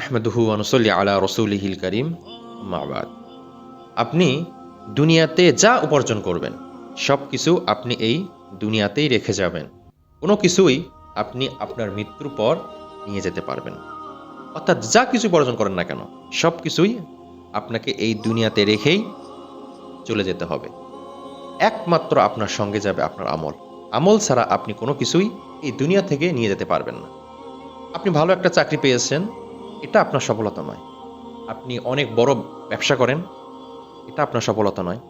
আহমেদহু আনসল্লি আলা রসুলিহিল করিম মাবাদ আপনি দুনিয়াতে যা উপার্জন করবেন সব কিছু আপনি এই দুনিয়াতেই রেখে যাবেন। কোনো কিছুই আপনি আপনার মৃত্যুর পর নিয়ে যেতে পারবেন। অর্থাৎ যা কিছু উপার্জন করেন না কেন সব কিছুই আপনাকে এই দুনিয়াতে রেখেই চলে যেতে হবে। একমাত্র আপনার সঙ্গে যাবে আপনার আমল। আমল ছাড়া আপনি কোনো কিছুই এই দুনিয়া থেকে নিয়ে যেতে পারবেন না। আপনি ভালো একটা চাকরি পেয়েছেন এটা আপনার সফলতা নয়। আপনি অনেক বড় ব্যবসা করেন, এটা আপনার সফলতা নয়।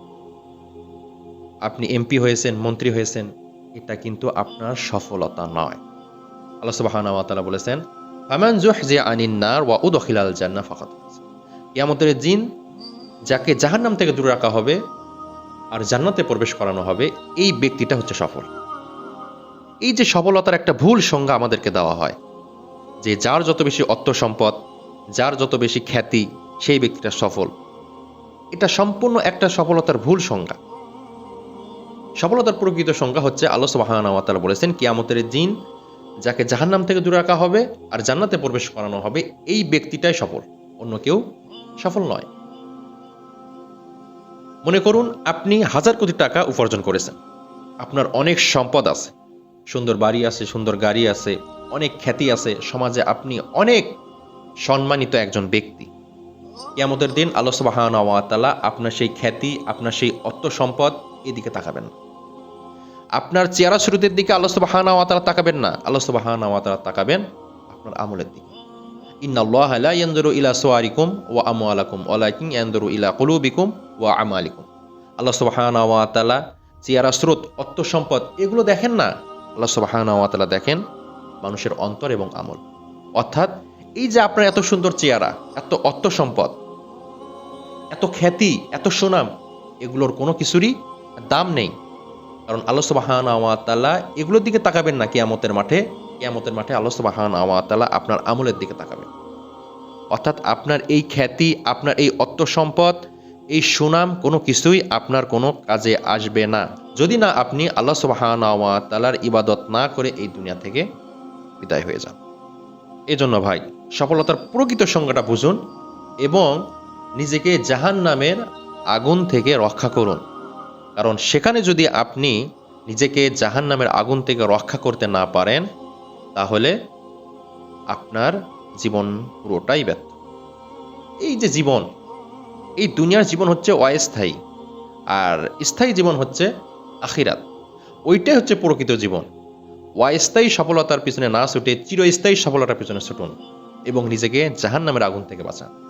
আপনি এমপি হয়েছেন, মন্ত্রী হয়েছেন, এটা কিন্তু আপনার সফলতা নয়। আল্লাহ তাআলা বলেছেন, ফামান জুহজি আনিন নার ওয়া উদখিলাল জান্নাহ ফাকাত ফাজ। কিয়ামতের দিন যাকে জাহান্নাম থেকে দূরে রাখা হবে আর জান্নাতে প্রবেশ করানো হবে, এই ব্যক্তিটা হচ্ছে সফল। এই যে সফলতার একটা ভুল সংজ্ঞা আমাদেরকে দেওয়া হয় যে যার যত বেশি অর্থ সম্পদ, যার যত বেশি খ্যাতি, সেই ব্যক্তিটা সফল। এটা সম্পূর্ণ একটা সফলতার ভুল সংজ্ঞা। সফলতার প্রকৃত সংজ্ঞা হচ্ছে আল্লাহ সুবহানাহু ওয়া তাআলা বলেছেন, কিয়ামতের জিন যাকে জাহান্নাম থেকে দূরে রাখা হবে আর জান্নাতে প্রবেশ করানো হবে, এই ব্যক্তিটাই সফল, অন্য কেউ সফল নয়। মনে করুন, আপনি হাজার কোটি টাকা উপার্জন করেছেন। আপনার অনেক সম্পদ আছে। সুন্দর বাড়ি আছে, সুন্দর গাড়ি আছে অনেক খ্যাতি আছে, সমাজে আপনি অনেক সম্মানিত একজন ব্যক্তি। কিয়ামতের দিন আল্লাহ সুবহানাহু ওয়া তাআলা আপনার সেই খ্যাতি, আপনার সেই অর্থ সম্পদ এদিকে তাকাবেন না। আপনার চেহারা শুরুতের দিকে আল্লাহ সুবহানাহু ওয়া তাআলা তাকাবেন না, আল্লাহ সুবহানাহু ওয়া তাআলা তাকাবেন আপনার আমলের দিকে। ওয়া আল্লাহ সুবহানাহু চেহারা, স্রোত সম্পদ এগুলো দেখেন না? আল্লাহ সুবহানাহু দেখেন মানুষের অন্তর এবং আমল। অর্থাৎ, এই যে আপনার এত সুন্দর চেহারা, এত অর্থ সম্পদ, এত খ্যাতি, এত সুনাম, এগুলোর কোনো কিছুরই দাম নেই। কারণ আল্লাহ সুবাহান আওয়াতাল্লাহ এগুলোর দিকে তাকাবেন না কেয়ামতের মাঠে। কেয়ামতের মাঠে আল্লাহ সুবাহান আওয়াতাল্লাহ আপনার আমলের দিকে তাকাবেন। অর্থাৎ আপনার এই খ্যাতি, আপনার এই অর্থ সম্পদ, এই সুনাম কোনো কিছুই আপনার কোনো কাজে আসবে না। যদি না আপনি আল্লাহ সুবাহান আওয়াতাল্লাহর ইবাদত না করে এই দুনিয়া থেকে বিদায় হয়ে যান এজন্য ভাই, সফলতার প্রকৃত সংজ্ঞাটা বুঝুন এবং নিজেকে জাহান নামের আগুন থেকে রক্ষা করুন। কারণ সেখানে যদি আপনি নিজেকে জাহান নামের আগুন থেকে রক্ষা করতে না পারেন, তাহলে আপনার জীবন পুরোটাই ব্যর্থ। এই যে জীবন, এই দুনিয়ার জীবন হচ্ছে অস্থায়ী, আর স্থায়ী জীবন হচ্ছে আখিরাত। ওইটাই হচ্ছে প্রকৃত জীবন। অস্থায়ী সফলতার পিছনে না ছুটে চিরস্থায়ী সফলতার পিছনে ছুটুন এবং নিজেকে জাহান নামের আগুন থেকে বাঁচান।